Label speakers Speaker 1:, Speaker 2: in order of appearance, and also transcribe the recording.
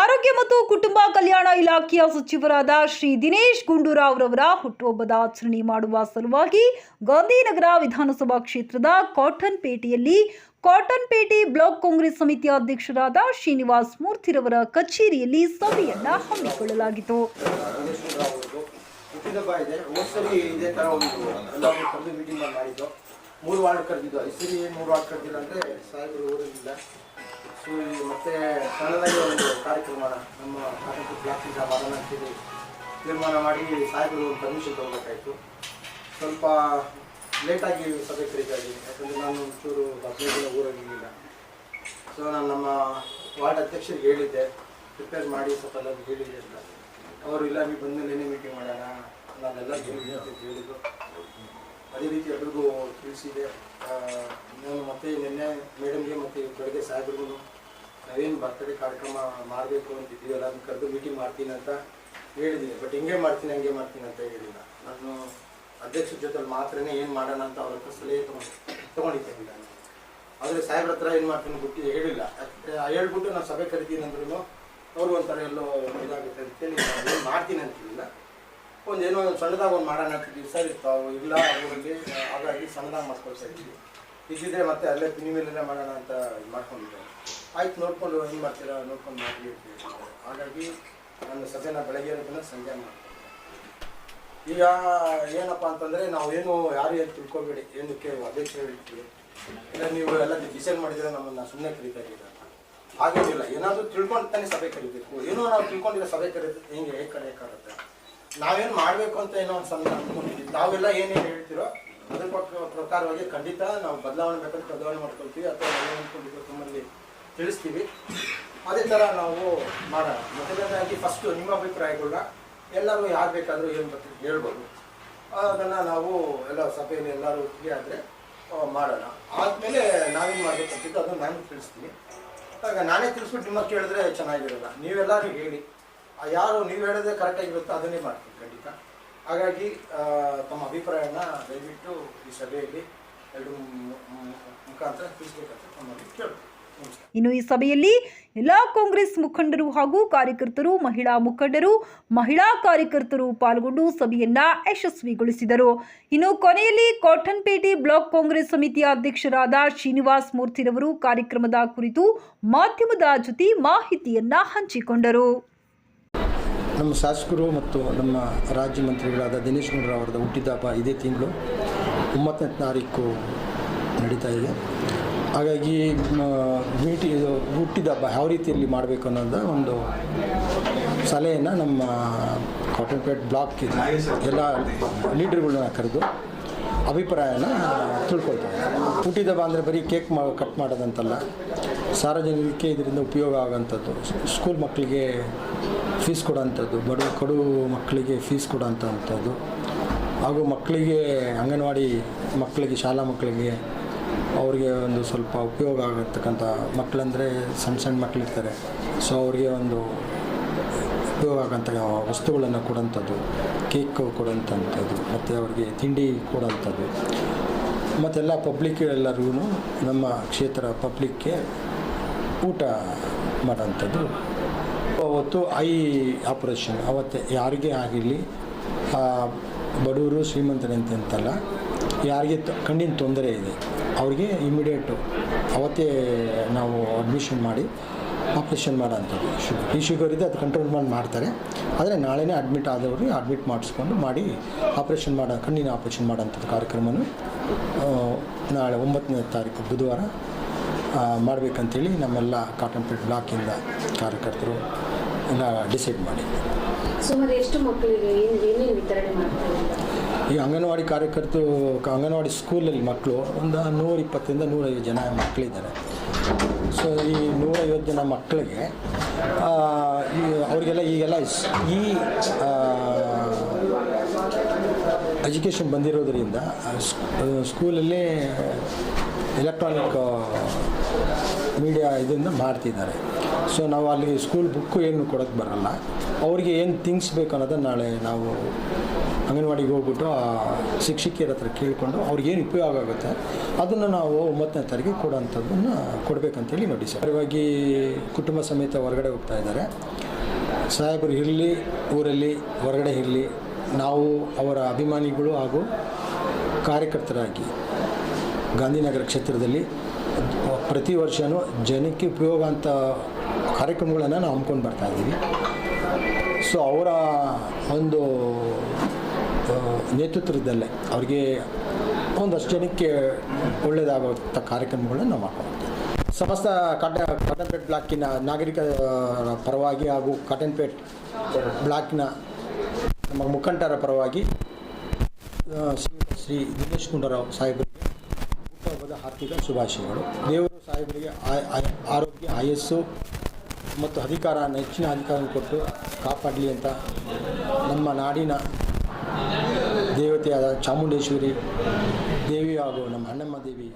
Speaker 1: ಆರೋಗ್ಯ ಮತ್ತು ಕುಟುಂಬ ಕಲ್ಯಾಣ ಇಲಾಖೆಯ ಸಚಿವರಾದ ಶ್ರೀ ದಿನೇಶ್ ಗುಂಡೂರಾವ್ ರವರ ಹುಟ್ಟುಹಬ್ಬದ ಆಚರಣೆ ಮಾಡುವ ಸಲುವಾಗಿ ಗಾಂಧಿನಗರ ವಿಧಾನಸಭಾ ಕ್ಷೇತ್ರದ ಕಾಟನ್ ಪೇಟೆಯಲ್ಲಿ ಕಾಟನ್ ಪೇಟೆ ಬ್ಲಾಕ್ ಕಾಂಗ್ರೆಸ್ ಸಮಿತಿಯ ಅಧ್ಯಕ್ಷರಾದ ಶ್ರೀನಿವಾಸ್ ಮೂರ್ತಿರವರ ಕಚೇರಿಯಲ್ಲಿ ಸಭೆಯನ್ನ ಹಮ್ಮಿಕೊಳ್ಳಲಾಗಿತ್ತು.
Speaker 2: ಮೂರು ವಾರ್ಡ್ ಕರೆದಿದ್ದು. ಐಸರಿ ಸರಿ ಮೂರು ವಾರ್ಡ್ ಕರೆದಿಲ್ಲ ಅಂದರೆ ಸಾಹೇಬರು ಊರಿಲ್ಲ ಸೊ ಈ ಮತ್ತೆ ಸಣ್ಣದಾಗಿ ಒಂದು ಕಾರ್ಯಕ್ರಮ, ನಮ್ಮ ಕಾಟನ್ ಬ್ಲಾಕಿಂದ ಮಾಡೋಣ ನಿರ್ಮಾಣ ಮಾಡಿ ಸಾಹೇಬರು ಒಂದು ಪರ್ಮಿಷನ್ ತೊಗೋಬೇಕಾಯ್ತು. ಸ್ವಲ್ಪ ಲೇಟಾಗಿ ಇದ್ದೀನಿ ಯಾಕಂದರೆ ನಾನು ಒಂಚೂರು ಹದಿನೈದು ದಿನ ಊರಾಗಿರಲಿಲ್ಲ ಸೊ ನಾನು ನಮ್ಮ ವಾರ್ಡ್ ಅಧ್ಯಕ್ಷರಿಗೆ ಹೇಳಿದ್ದೆ. ಪ್ರಿಪೇರ್ ಮಾಡಿ ಸ್ವಲ್ಪ ಎಲ್ಲ ಹೇಳಿದೆ ಅಂತ. ಅವರು ಇಲ್ಲ, ನೀವು ಬಂದ ಮೇಲೆ ಮೀಟಿಂಗ್ ಮಾಡೋಣ ನಾನೆಲ್ಲ ಹೇಳಿದ್ದೆ ಅದೇ ರೀತಿ ಎಲ್ರಿಗೂ ತಿಳಿಸಿದೆ. ನಾನು ಮತ್ತೆ ನಿನ್ನೆ ಮೇಡಮ್ಗೆ ಮತ್ತೆ ಬೆಳಗ್ಗೆ ಸಾಹೇಬ್ರಿಗೂ ನಾವೇನು ಬರ್ತಡೇ ಕಾರ್ಯಕ್ರಮ ಮಾಡಬೇಕು ಅಂತಿದ್ದೀವಲ್ಲ ಅದನ್ನ ಕರೆದು ಮೀಟಿಂಗ್ ಮಾಡ್ತೀನಿ ಅಂತ ಹೇಳಿದ್ದೀನಿ. ಬಟ್ ಹಿಂಗೆ ಮಾಡ್ತೀನಿ, ಹಂಗೆ ಮಾಡ್ತೀನಿ ಅಂತ ಹೇಳಿಲ್ಲ. ನಾನು ಅಧ್ಯಕ್ಷರ ಜೊತೆ ಮಾತ್ರನೇ ಏನು ಮಾಡೋಣ ಅಂತ ಅವ್ರ ಹತ್ರ ಸಲಹೆ ತೊಗೊಂಡು, ತೊಗೊಂಡಿದ್ದೀನಿ ನಾನು. ಆದರೆ ಸಾಹೇಬ್ರ ಹತ್ರ ಏನು ಮಾಡ್ತೀನಿ ಬುಟ್ಟಿ ಹೇಳಿಲ್ಲ. ಹೇಳ್ಬಿಟ್ಟು ನಾನು ಸಭೆ ಕರಿತೀನಿ ಅಂದ್ರೂ ಅವರು ಒಂಥರ ಎಲ್ಲೋ ಇದಾಗುತ್ತೆ ಅಂತೇಳಿ ಹೇಳಿ ಮಾಡ್ತೀನಿ ಅಂತಿಲ್ಲ ಒಂದು ಏನೋ ಒಂದು ಸಣ್ಣದಾಗ ಒಂದು ಮಾಡೋಣ ಅಂತ ದಿವಸ ಇರ್ತಾವೆ ಇಲ್ಲ ಅವರಿಗೆ, ಹಾಗಾಗಿ ಸಣ್ಣದಾಗಿ ಮಾಡ್ಕೊಳ್ತಾ ಇದ್ವಿ ಇದ್ದಿದ್ರೆ ಮತ್ತೆ ಅಲ್ಲೇ ಪಿನಿ ಮಾಡೋಣ ಅಂತ ಇದು ಮಾಡ್ಕೊಂಡಿದ್ದೆ. ಆಯ್ತು, ನೋಡ್ಕೊಂಡು ಏನು ಮಾಡ್ತೀರಾ, ನೋಡ್ಕೊಂಡು ಮಾಡಿ ಹಾಗಾಗಿ ನನ್ನ ಸದ್ಯನ ಬೆಳಗ್ಗೆ ಇರೋದನ್ನ ಸಂಜೆ ಮಾಡ್ತೀನಿ. ಈಗ ಏನಪ್ಪ ಅಂತಂದರೆ ನಾವು ಏನು ಯಾರು ಏನು ತಿಳ್ಕೊಬೇಡಿ, ಏನಕ್ಕೆ ಅಧ್ಯಕ್ಷರು ಹೇಳ್ತೀವಿ ಇಲ್ಲ, ನೀವು ಎಲ್ಲ ಡಿಸೈಡ್ ಮಾಡಿದ್ರೆ ನಮ್ಮನ್ನು ಸುಮ್ಮನೆ ಕರೀತಾ ಇದ್ದೀರಾ ಹಾಗೇನಿಲ್ಲ, ಏನಾದರೂ ತಿಳ್ಕೊಂಡು ತಾನೇ ಸಭೆ ಕರಿಬೇಕು. ಏನೋ ನಾವು ತಿಳ್ಕೊಂಡಿರೋ ಸಭೆ ಕರೀದು ಹೆಂಗೆ, ಹೇಗೆ ಕರೆಯೋಕ್ಕಾಗುತ್ತೆ ನಾವೇನು ಮಾಡಬೇಕು ಅಂತ ಏನೋ ಒಂದು ಸಣ್ಣ ಅನ್ಕೊಂಡಿದ್ದೀವಿ ನಾವೆಲ್ಲ ಏನೇನು ಹೇಳ್ತೀರೋ ಅದ್ರ ಪ್ರಕ- ಪ್ರಕಾರವಾಗಿ ಖಂಡಿತ ನಾವು ಬದಲಾವಣೆ ಬೇಕಂತ ಬದಲಾವಣೆ ಮಾಡ್ಕೊಳ್ತೀವಿ ಅಥವಾ ಅಂದ್ಕೊಂಡಿದ್ದೀವಿ ತಮ್ಮಲ್ಲಿ ತಿಳಿಸ್ತೀವಿ. ಅದೇ ಥರ ನಾವು ಮಾಡೋಣ. ಮೊದಲನೇದಾಗಿ ಫಸ್ಟು ನಿಮ್ಮ ಅಭಿಪ್ರಾಯಗಳನ್ನ ಎಲ್ಲರೂ ಯಾರು ಬೇಕಾದರೂ ಏನು ಬರ್ತೀವಿ ಹೇಳ್ಬೋದು. ಅದನ್ನು ನಾವು ಎಲ್ಲ ಸಭೆಯಲ್ಲಿ ಎಲ್ಲರೂ ಒಟ್ಟಿಗೆ ಆದ್ರೆ ಮಾಡೋಣ. ಆದಮೇಲೆ ನಾವೇನು ಮಾಡಬೇಕಂತಿದ್ದು ಅದನ್ನು ನಾನು ತಿಳಿಸ್ತೀನಿ. ಆಗ ನಾನೇ ತಿಳಿಸ್ಬಿಟ್ಟು ನಿಮ್ಮ ಕೇಳಿದ್ರೆ ಚೆನ್ನಾಗಿರಲ್ಲ. ನೀವೆಲ್ಲರೂ ಹೇಳಿ. ಯಾರು ನೀವು ಹೇಳೋದೇ ಕರೆಕ್ಟಾಗಿರುತ್ತೋ ಅದನ್ನೇ ಮಾಡ್ತೀನಿ ಖಂಡಿತ. ಹಾಗಾಗಿ ತಮ್ಮ ಅಭಿಪ್ರಾಯನ ದಯವಿಟ್ಟು ಈ ಸಭೆಯಲ್ಲಿ ಎರಡು ಮುಖಾಂತರ ತಿಳಿಸ್ಬೇಕಂತ ತಮ್ಮಲ್ಲಿ ಕೇಳ್ತೀವಿ
Speaker 1: ಇನ್ನು ಈ ಸಭೆಯಲ್ಲಿ ಎಲ್ಲಾ ಕಾಂಗ್ರೆಸ್ ಮುಖಂಡರು ಹಾಗೂ ಕಾರ್ಯಕರ್ತರು, ಮಹಿಳಾ ಮುಖಂಡರು, ಮಹಿಳಾ ಕಾರ್ಯಕರ್ತರು ಪಾಲ್ಗೊಂಡು ಸಭೆಯನ್ನ ಯಶಸ್ವಿಗೊಳಿಸಿದರು. ಇನ್ನು ಕೊನೆಯಲ್ಲಿ ಕಾಟನ್ಪೇಟೆ ಬ್ಲಾಕ್ ಕಾಂಗ್ರೆಸ್ ಸಮಿತಿಯ ಅಧ್ಯಕ್ಷರಾದ ಶ್ರೀನಿವಾಸ್ ಮೂರ್ತಿರವರು ಕಾರ್ಯಕ್ರಮದ ಕುರಿತು ಮಾಧ್ಯಮದ ಜೊತೆ ಮಾಹಿತಿಯನ್ನ ಹಂಚಿಕೊಂಡರು.
Speaker 2: ನಮ್ಮ ಶಾಸಕರು ಮತ್ತು ನಮ್ಮ ರಾಜ್ಯ ಮಂತ್ರಿಗಳಾದ ದಿನೇಶ್ ಗುಂಡೂರಾವ್ ಅವರದ ಹುಟ್ಟಿದಬ್ಬ ಇದೇ ತಿಂಗಳು. ಒಂಬತ್ತನೇ ತಾರೀಕು ನಡೀತಾ ಇದೆ. ಹಾಗಾಗಿ ಮೀಟಿ ಇದು ಹುಟ್ಟಿದಬ್ಬ ಯಾವ ರೀತಿಯಲ್ಲಿ ಮಾಡಬೇಕು ಅನ್ನೋದ ಒಂದು ಸಲಹೆಯನ್ನು ನಮ್ಮ ಕಾಟನ್ಪೇಟ್ ಬ್ಲಾಕ್ ಎಲ್ಲ ಲೀಡರ್ಗಳನ್ನ ಕರೆದು ಅಭಿಪ್ರಾಯನ ತಿಳ್ಕೊಳ್ತಾರೆ. ಹುಟ್ಟಿದಬ್ಬ ಅಂದರೆ ಬರೀ ಕೇಕ್ ಮಾ ಕಟ್ ಮಾಡೋದಂತಲ್ಲ. ಸಾರ್ವಜನಿಕರಿಗೆ ಇದರಿಂದ ಉಪಯೋಗ ಆಗೋಂಥದ್ದು. ಸ್ಕೂಲ್ ಮಕ್ಕಳಿಗೆ ಫೀಸ್ ಕೊಡೋಂಥದ್ದು, ಬಡ, ಕಡು ಮಕ್ಕಳಿಗೆ ಫೀಸ್ ಕೊಡೋಂಥದ್ದು ಹಾಗೂ ಮಕ್ಕಳಿಗೆ, ಅಂಗನವಾಡಿ ಮಕ್ಕಳಿಗೆ, ಶಾಲಾ ಮಕ್ಕಳಿಗೆ ಅವರಿಗೆ ಒಂದು ಸ್ವಲ್ಪ ಉಪಯೋಗ ಆಗತಕ್ಕಂಥ ಮಕ್ಕಳಂದರೆ ಸಣ್ಣ ಸಣ್ಣ ಮಕ್ಕಳಿರ್ತಾರೆ. ಸೊ ಅವರಿಗೆ ಒಂದು ಉಪಯೋಗ ಆಗೋಂಥ ವಸ್ತುಗಳನ್ನು ಕೊಡೋಂಥದ್ದು, ಕೇಕ್ ಕೊಡೋಂಥದ್ದು ಮತ್ತು ಅವರಿಗೆ ತಿಂಡಿ ಕೊಡೋಂಥದ್ದು. ಮತ್ತೆಲ್ಲ ಪಬ್ಲಿಕ್ ಎಲ್ಲರಿಗೂ ನಮ್ಮ ಕ್ಷೇತ್ರ ಪಬ್ಲಿಕ್ಗೆ ಊಟ ಮಾಡೋಂಥದ್ದು ಅವತ್ತು ಐ ಆಪ್ರೇಷನ್, ಅವತ್ತು ಯಾರಿಗೇ ಆಗಿರಲಿ ಬಡವರು ಶ್ರೀಮಂತರಂತೆ ಅಂತಲ್ಲ, ಯಾರಿಗೆ ಕಣ್ಣಿನ ತೊಂದರೆ ಇದೆ, ಅವ್ರಿಗೆ ಇಮಿಡಿಯೇಟು ಅವತ್ತೇ ನಾವು ಅಡ್ಮಿಷನ್ ಮಾಡಿ ಆಪ್ರೇಷನ್ ಮಾಡೋಂಥದ್ದು ಶುಗರ್. ಈ ಶುಗರ್ ಇದೆ, ಅದು ಕಂಟ್ರೋಲ್ ಮಾಡಿ ಮಾಡ್ತಾರೆ. ಆದರೆ ನಾಳೆನೇ ಅಡ್ಮಿಟ್ ಆದವ್ರಿಗೆ ಅಡ್ಮಿಟ್ ಮಾಡಿಸ್ಕೊಂಡು ಮಾಡಿ ಆಪ್ರೇಷನ್ ಮಾಡೋ, ಕಣ್ಣಿನ ಆಪ್ರೇಷನ್ ಮಾಡೋಂಥದ್ದು ಕಾರ್ಯಕ್ರಮನೂ ನಾಳೆ ಒಂಬತ್ತನೇ ತಾರೀಕು ಬುಧವಾರ ಮಾಡ್ಬೇಕಂತೇಳಿ ನಮ್ಮೆಲ್ಲ ಕಾಟನ್ ಪೇಟ್ ಬ್ಲಾಕಿಂದ ಕಾರ್ಯಕರ್ತರು ಎಲ್ಲ ಡಿಸೈಡ್ ಮಾಡಿ
Speaker 3: ಸುಮಾರು ಎಷ್ಟು ಮಕ್ಕಳಿಗೆ ಏನು ಏನೇನು ವಿತರಣೆ ಮಾಡ್ತಾರೆ
Speaker 2: ಈ ಅಂಗನವಾಡಿ ಕಾರ್ಯಕರ್ತರು ಅಂಗನವಾಡಿ ಸ್ಕೂಲಲ್ಲಿ ಮಕ್ಕಳು ಒಂದು ನೂರ ಇಪ್ಪತ್ತರಿಂದ ನೂರೈವತ್ತು ಜನ ಮಕ್ಕಳಿದ್ದಾರೆ. ಸೊ ಈ ನೂರೈವತ್ತು ಜನ ಮಕ್ಕಳಿಗೆ ಅವರಿಗೆಲ್ಲ ಈಗೆಲ್ಲ ಈ ಎಜುಕೇಷನ್ ಬಂದಿರೋದರಿಂದ ಸ್ಕೂಲಲ್ಲಿ ಎಲೆಕ್ಟ್ರಾನಿಕ್ ಮೀಡಿಯಾ ಇದನ್ನು ಮಾಡ್ತಿದ್ದಾರೆ. ಸೊ ನಾವು ಅಲ್ಲಿ ಸ್ಕೂಲ್ ಬುಕ್ಕು ಏನು ಕೊಡೋಕ್ಕೆ ಬರಲ್ಲ. ಅವ್ರಿಗೆ ಏನು ಥಿಂಗ್ಸ್ ಬೇಕು ಅನ್ನೋದನ್ನು ನಾಳೆ ನಾವು ಅಂಗನವಾಡಿಗೆ ಹೋಗ್ಬಿಟ್ಟು ಆ ಶಿಕ್ಷಕಿಯರ ಹತ್ರ ಕೇಳಿಕೊಂಡು ಅವ್ರಿಗೇನು ಉಪಯೋಗ ಆಗುತ್ತೆ, ಅದನ್ನು ನಾವು ಒಂಬತ್ತನೇ ತಾರೀಕಿಗೆ ಕೊಡೋಂಥದ್ದನ್ನು ಕೊಡಬೇಕಂತೇಳಿ ನೋಡಿ ಸರ್ ಇವಾಗಿ ಕುಟುಂಬ ಸಮೇತ ಹೊರಗಡೆ ಹೋಗ್ತಾ ಇದ್ದಾರೆ. ಸಾಹೇಬರು ಇರಲಿ, ಊರಲ್ಲಿ ಹೊರಗಡೆ ಇರಲಿ, ನಾವು ಅವರ ಅಭಿಮಾನಿಗಳು ಹಾಗೂ ಕಾರ್ಯಕರ್ತರಾಗಿ ಗಾಂಧಿನಗರ ಕ್ಷೇತ್ರದಲ್ಲಿ ಪ್ರತಿ ವರ್ಷವೂ ಜನಕ್ಕೆ ಉಪಯೋಗ ಅಂತ ಕಾರ್ಯಕ್ರಮಗಳನ್ನು ನಾವು ಹಮ್ಮಿಕೊಂಡು ಬರ್ತಾ ಇದ್ದೀವಿ. ಸೊ ಅವರ ಒಂದು ನೇತೃತ್ವದಲ್ಲೇ ಅವರಿಗೆ ಒಂದಷ್ಟು ಜನಕ್ಕೆ ಒಳ್ಳೆಯದಾಗುವಂಥ ಕಾರ್ಯಕ್ರಮಗಳನ್ನು ನಾವು ಮಾಡ್ಕೊಂಡು ಸಮಸ್ತ ಕಾಟ ಕಾಟನ್ಪೇಟ್ ಬ್ಲಾಕಿನ ನಾಗರಿಕ ಪರವಾಗಿ ಹಾಗೂ ಕಾಟನ್ಪೇಟ್ ಬ್ಲಾಕ್ನ ನಮ್ಮ ಮುಖಂಡರ ಪರವಾಗಿ ಶ್ರೀ ಶ್ರೀ ದಿನೇಶ್ ಗುಂಡೂರಾವ್ ಸಾಹೇಬರಿಗೆ ಹುಟ್ಟುಹಬ್ಬದ ಹಾರ್ದಿಕ ಶುಭಾಶಯಗಳು. ದೇವರು ಸಾಹೇಬರಿಗೆ ಆರೋಗ್ಯ, ಆಯಸ್ಸು ಮತ್ತು ಅಧಿಕಾರ ಹೆಚ್ಚಿನ ಅಧಿಕಾರ ಕೊಟ್ಟು ಕಾಪಾಡಲಿ ಅಂತ ನಮ್ಮ ನಾಡಿನ ದೇವತೆಯಾದ ಚಾಮುಂಡೇಶ್ವರಿ ದೇವಿ ಹಾಗೂ ನಮ್ಮ ಅಣ್ಣಮ್ಮ ದೇವಿ